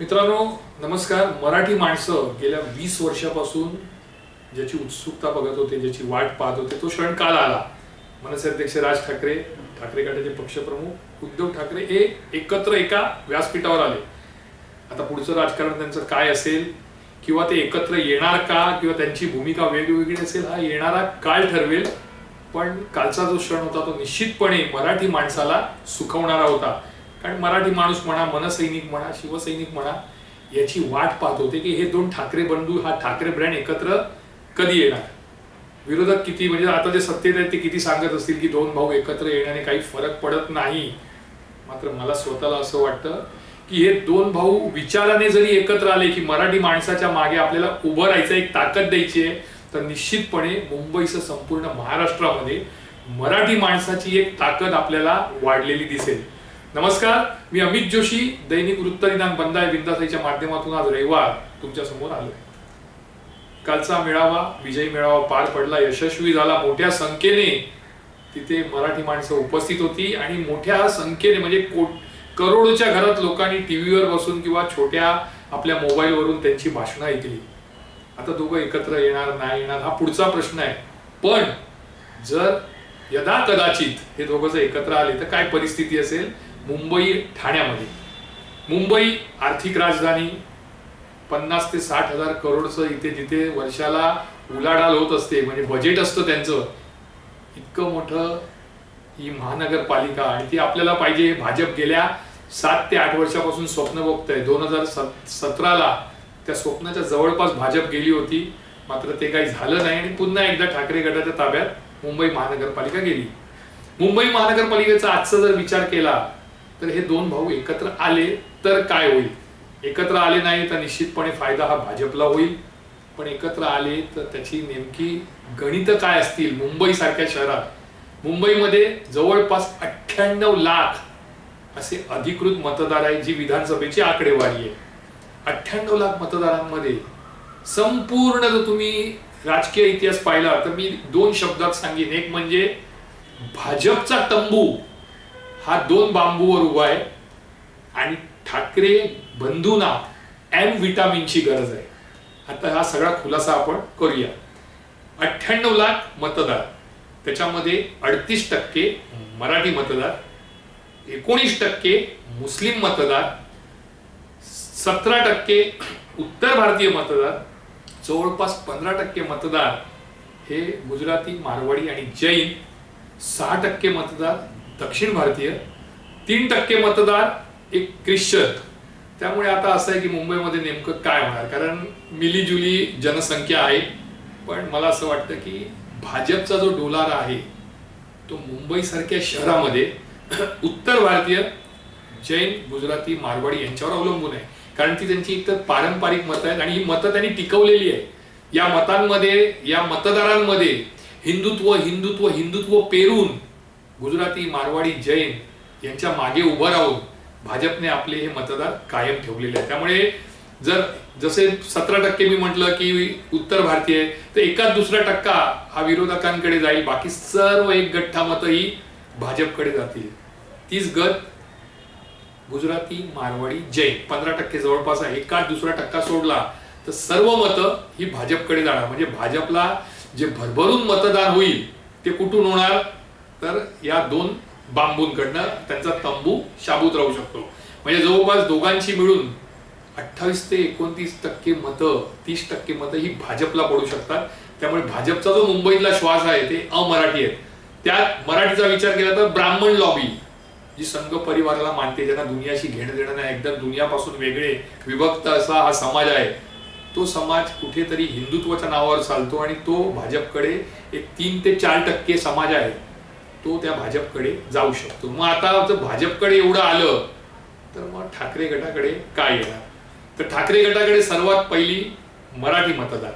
मित्रांनो नमस्कार. मराठी माणसं गेल्या वीस वर्षापासून ज्याची उत्सुकता बघत होते ज्याची वाट पाहत होते तो क्षण काल आला. मनसे अध्यक्ष राज ठाकरे ठाकरे गटाचे पक्षप्रमुख उद्धव ठाकरे हे एकत्र एका व्यासपीठावर आले. आता पुढचं राजकारण त्यांचं काय असेल किंवा ते एकत्र येणार का किंवा त्यांची भूमिका वेगवेगळी असेल हा येणारा काळ ठरवेल. पण कालचा जो क्षण होता तो निश्चितपणे मराठी माणसाला सुखवणारा होता. कारण मराठी माणूस म्हणा मनसैनिक म्हणा शिवसैनिक म्हणा याची वाट पाहत होते की हे दोन ठाकरे बंधू हा ठाकरे ब्रँड एकत्र कधी येणार? विरोधक किती म्हणजे आता जे सत्तेत आहेत ते किती सांगत असतील की दोन भाऊ एकत्र येण्याने काही फरक पडत नाही? मात्र मला स्वतःला असं वाटतं की हे दोन भाऊ विचाराने जरी एकत्र आले की मराठी माणसाच्या मागे आपल्याला उभं राहायचं एक ताकद द्यायची आहे तर निश्चितपणे मुंबईसह संपूर्ण महाराष्ट्रामध्ये मराठी माणसाची एक ताकद आपल्याला वाढलेली दिसेल. नमस्कार मी अमित जोशी दैनिक वृत्तनिदान बंदाय बिंदासाईच्या माध्यमातून आज रविवार तुमच्यासमोर आलोय. कालचा मेळावा विजयी मेळावा पार पडला यशस्वी झाला मोठ्या संख्येने तिथे मराठी माणसं उपस्थित होती आणि मोठ्या संख्येने म्हणजे कोट करोडोच्या घरात लोकांनी टीव्हीवर बसून किंवा छोट्या आपल्या मोबाईलवरून त्यांची भाषणं ऐकली. आता दोघं एकत्र येणार नाही येणार हा पुढचा प्रश्न आहे. पण जर यदा कदाचित हे दोघं जर एकत्र आले तर काय परिस्थिती असेल? मुंबई ठाण्यामध्ये. मुंबई आर्थिक राजधानी पन्नास ते साठ हजार करोडचं इथे जिथे वर्षाला उलाढाल होत असते म्हणजे बजेट असतं त्यांचं इतकं मोठं ही महानगरपालिका आणि ती आपल्याला पाहिजे. भाजप गेल्या सात ते आठ वर्षापासून स्वप्न बघतंय. दोन हजार सतराला त्या स्वप्नाच्या जवळपास भाजप गेली होती. मात्र ते काही झालं नाही आणि पुन्हा एकदा ठाकरे गटाच्या ताब्यात मुंबई महानगरपालिका गेली. मुंबई महानगरपालिकेचा आजचा जर विचार केला तर हे दोन भाऊ एकत्र आले तर काय होईल? एकत्र आले नाही तर निश्चितपणे फायदा हा भाजपला होईल. पण एकत्र आले तर त्याची नेमकी गणित काय असतील मुंबई सारख्या शहरात? मुंबईमध्ये जवळपास अठ्ठ्याण्णव लाख असे अधिकृत मतदार आहेत जी विधानसभेची आकडेवारी आहे अठ्ठ्याण्णव लाख मतदारांमध्ये संपूर्ण जर तुम्ही राजकीय इतिहास पाहिला तर मी दोन शब्दात सांगेन. एक म्हणजे भाजपचा तंबू हा दोन बांबूवर उभा आहे. आणि ठाकरे बंधूंना एम विटामिनची गरज आहे. आता हा सगळा खुलासा आपण करूया. अठ्ठ्याण्णव लाख मतदार त्याच्यामध्ये अडतीस टक्के मराठी मतदार एकोणीस टक्के मुस्लिम मतदार सतरा टक्के उत्तर भारतीय मतदार जवळपास पंधरा टक्के मतदार हे गुजराती मारवाडी आणि जैन सहा टक्के मतदार दक्षिण भारतीय तीन टक्के मतदार एक ख्रिश्चन. त्यामुळे आता असं आहे की मुंबईमध्ये नेमकं काय होणार? कारण मिलीजुली जनसंख्या आहे. पण मला असं वाटतं की भाजपचा जो डोलारा आहे तो मुंबईसारख्या शहरामध्ये उत्तर भारतीय जैन गुजराती मारवाडी यांच्यावर अवलंबून आहे. कारण ती त्यांची एकतर पारंपरिक मतं आहेत आणि ही मतं त्यांनी टिकवलेली आहे या मतांमध्ये या मतदारांमध्ये हिंदुत्व हिंदुत्व हिंदुत्व पेरून गुजराती मारवाडी जैन यांच्या मागे उभं राहून भाजपने आपले हे मतदार कायम ठेवलेले आहे त्यामुळे जर जसे सतरा टक्के मी म्हटलं की उत्तर भारतीय तर एकाच दुसरा टक्का हा विरोधकांकडे जाईल. बाकी सर्व एक गठ्ठा मतं ही भाजपकडे जातील. तीच गत गुजराती मारवाडी जैन पंधरा टक्के जवळपास आहे. एकाच दुसरा टक्का सोडला तर सर्व मतं ही भाजपकडे जाणार. म्हणजे भाजपला जे भरभरून मतदान होईल ते कुठून होणार? तर या दोन बांबूंकडनं त्यांचा तंबू शाबूत राहू शकतो. म्हणजे जवळपास दोघांची मिळून अठ्ठावीस ते एकोणतीस टक्के मतं तीस टक्के मतं ही भाजपला पडू शकतात. त्यामुळे भाजपचा जो मुंबईतला श्वास आहे ते अमराठी आहेत. त्यात मराठीचा विचार केला तर ब्राह्मण लॉबी जी संघ परिवाराला मानते ज्यांना दुनियाशी घेणं देणं नाही एकदम दुनियापासून वेगळे विभक्त असा हा समाज आहे. तो समाज कुठेतरी हिंदुत्वाच्या नावावर चालतो आणि तो भाजपकडे एक तीन ते चार टक्के समाज आहे. तो त्या भाजपकडे जाऊ शकतो. मग आता जर भाजपकडे एवढं आलं तर मग ठाकरे गटाकडे काय येणार? तर ठाकरे गटाकडे सर्वात पहिली मराठी मतदार.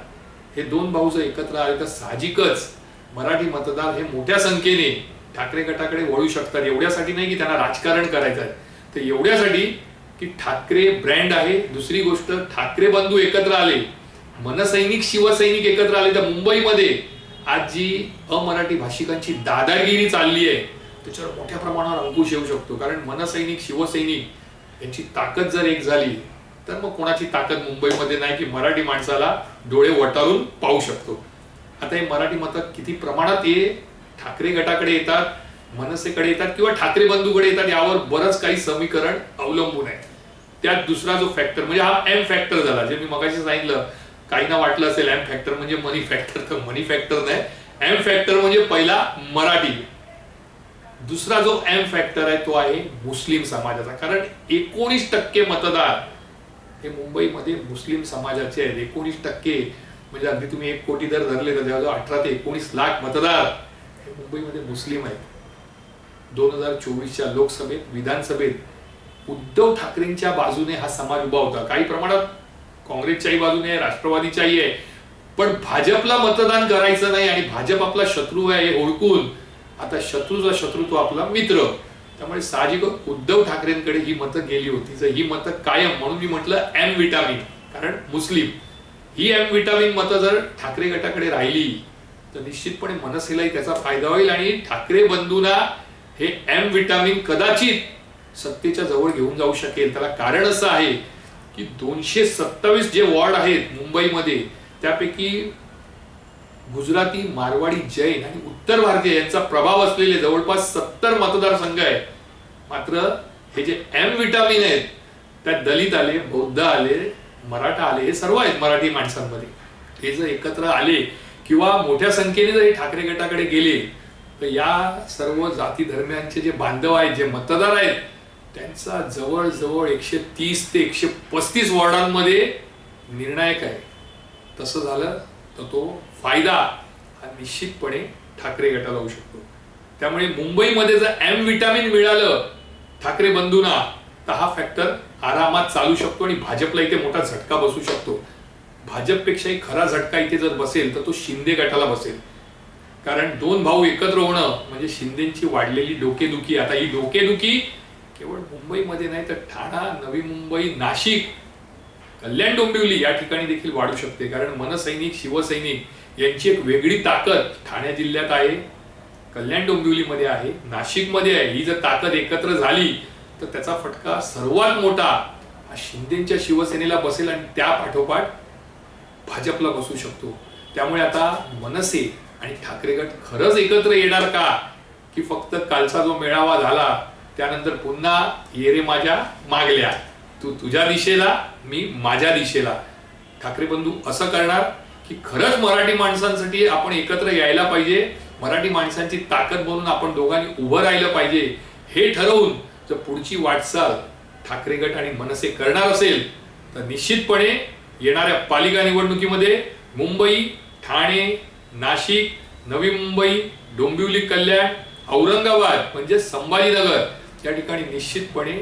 हे दोन भाऊ जर एकत्र आले तर साहजिकच मराठी मतदार हे मोठ्या संख्येने ठाकरे गटाकडे वळू शकतात. एवढ्यासाठी नाही की त्यांना राजकारण करायचं आहे. तर एवढ्यासाठी की ठाकरे ब्रँड आहे. दुसरी गोष्ट ठाकरे बंधू एकत्र आले. मनसैनिक शिवसैनिक एकत्र आले. तर मुंबईमध्ये आज जी अमराठी भाषिकांची दादागिरी चालली आहे त्याच्यावर मोठ्या प्रमाणावर अंकुश येऊ शकतो. कारण मनसैनिक शिवसैनिक यांची ताकद जर एक झाली तर मग कोणाची ताकद मुंबईमध्ये नाही की मराठी माणसाला डोळे वटारून पाहू शकतो. आता हे मराठी मतं किती प्रमाणात हे ठाकरे गटाकडे येतात मनसेकडे येतात किंवा ठाकरे बंधूकडे येतात यावर बरंच काही समीकरण अवलंबून आहे. त्यात दुसरा जो फॅक्टर म्हणजे हा एम फॅक्टर झाला जे मी मगाशी सांगितलं काहींना वाटलं असेल एम फॅक्टर म्हणजे मनी फॅक्टर तर मनी फॅक्टर नाही. एम फॅक्टर म्हणजे पहिला मराठी. दुसरा जो एम फॅक्टर आहे तो आहे मुस्लिम समाजाचा. कारण एकोणीस टक्के मतदार हे मुंबईमध्ये मुस्लिम समाजाचे आहेत. एकोणीस टक्के म्हणजे अगदी तुम्ही एक कोटी जर धरले तर जवळजवळ अठरा ते एकोणीस लाख मतदार हे मुंबईमध्ये मुस्लिम आहेत. दोन हजार चोवीसच्या लोकसभेत विधानसभेत उद्धव ठाकरेंच्या बाजूने हा समाज उभा होता. काही प्रमाणात काँग्रेसच्याही बाजूने आहे राष्ट्रवादीच्याही आहे. पण भाजपला मतदान करायचं नाही आणि भाजप आपला शत्रू आहे हे ओळखून आता शत्रूचा शत्रू तो आपला मित्र. त्यामुळे साहजिक उद्धव ठाकरेंकडे ही मतं गेली होती. जर ही मतं कायम म्हणून मी म्हटलं एम विटामिन कारण मुस्लिम. ही एम विटामिन मतं जर ठाकरे गटाकडे राहिली तर निश्चितपणे मनसेलाही त्याचा फायदा होईल आणि ठाकरे बंधूंना हे एम विटामिन कदाचित सत्तेच्या जवळ घेऊन जाऊ शकेल. त्याला कारण असं आहे की दोनशे सत्तावीस जे वॉर्ड आहेत मुंबईमध्ये त्यापैकी गुजराती मारवाडी जैन आणि उत्तर भारतीय यांचा प्रभाव असलेले जवळपास सत्तर मतदारसंघ आहेत. मात्र हे जे एम विटामिन आहेत त्यात दलित आले बौद्ध आले मराठा आले हे सर्व आहेत मराठी माणसांमध्ये. हे जर एकत्र आले किंवा मोठ्या संख्येने जर हे ठाकरे गटाकडे गेले तर या सर्व जाती धर्मियांचे जे बांधव आहेत जे मतदार आहेत त्यांचा जवळजवळ एकशे तीस ते एकशे पस्तीस वॉर्डांमध्ये निर्णायक आहे. तसं झालं तर तो फायदा हा निश्चितपणे ठाकरे गटाला होऊ शकतो. त्यामुळे मुंबईमध्ये जर एम विटामिन मिळालं ठाकरे बंधूंना तर हा फॅक्टर आरामात चालू शकतो आणि भाजपला इथे मोठा झटका बसू शकतो. भाजपपेक्षाही खरा झटका इथे जर बसेल तर तो शिंदे गटाला बसेल. कारण दोन भाऊ एकत्र होणं म्हणजे शिंदेची वाढलेली डोकेदुखी आता ही डोकेदुखी केवळ मुंबईमध्ये नाही तर ठाणा नवी मुंबई नाशिक कल्याण डोंबिवली या ठिकाणी देखील वाढू शकते. कारण मनसैनिक शिवसैनिक यांची एक वेगळी ताकद ठाणे जिल्ह्यात आहे कल्याण डोंबिवलीमध्ये आहे नाशिकमध्ये आहे. ही जर ताकद एकत्र झाली तर त्याचा फटका सर्वात मोठा हा शिंदेच्या शिवसेनेला बसेल आणि त्या पाठोपाठ भाजपला बसू शकतो. त्यामुळे आता मनसे आणि ठाकरे गट खरंच एकत्र येणार का? की फक्त कालचा जो मेळावा झाला त्यानंतर पुन्हा ये रे माझ्या मागल्या. तू तुझ्या दिशेला मी माझ्या दिशेला. ठाकरे बंधू असं करणार की खरंच मराठी माणसांसाठी आपण एकत्र यायला पाहिजे. मराठी माणसांची ताकद बनून आपण दोघांनी उभं राहिलं पाहिजे. हे ठरवून जर पुढची वाटचाल ठाकरे गट आणि मनसे करणार असेल तर निश्चितपणे येणाऱ्या पालिका निवडणुकीमध्ये मुंबई ठाणे नाशिक नवी मुंबई डोंबिवली कल्याण औरंगाबाद म्हणजे संभाजीनगर त्या ठिकाणी निश्चितपणे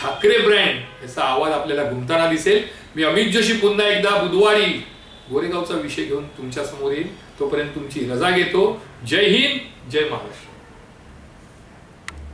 ठाकरे ब्रँड याचा आवाज आपल्याला घुमताना दिसेल. मी अमित जोशी पुन्हा एकदा बुधवारी गोरेगावचा विषय घेऊन तुमच्यासमोर येईल तोपर्यंत तुमची रजा घेतो. जय हिंद जय महाराष्ट्र.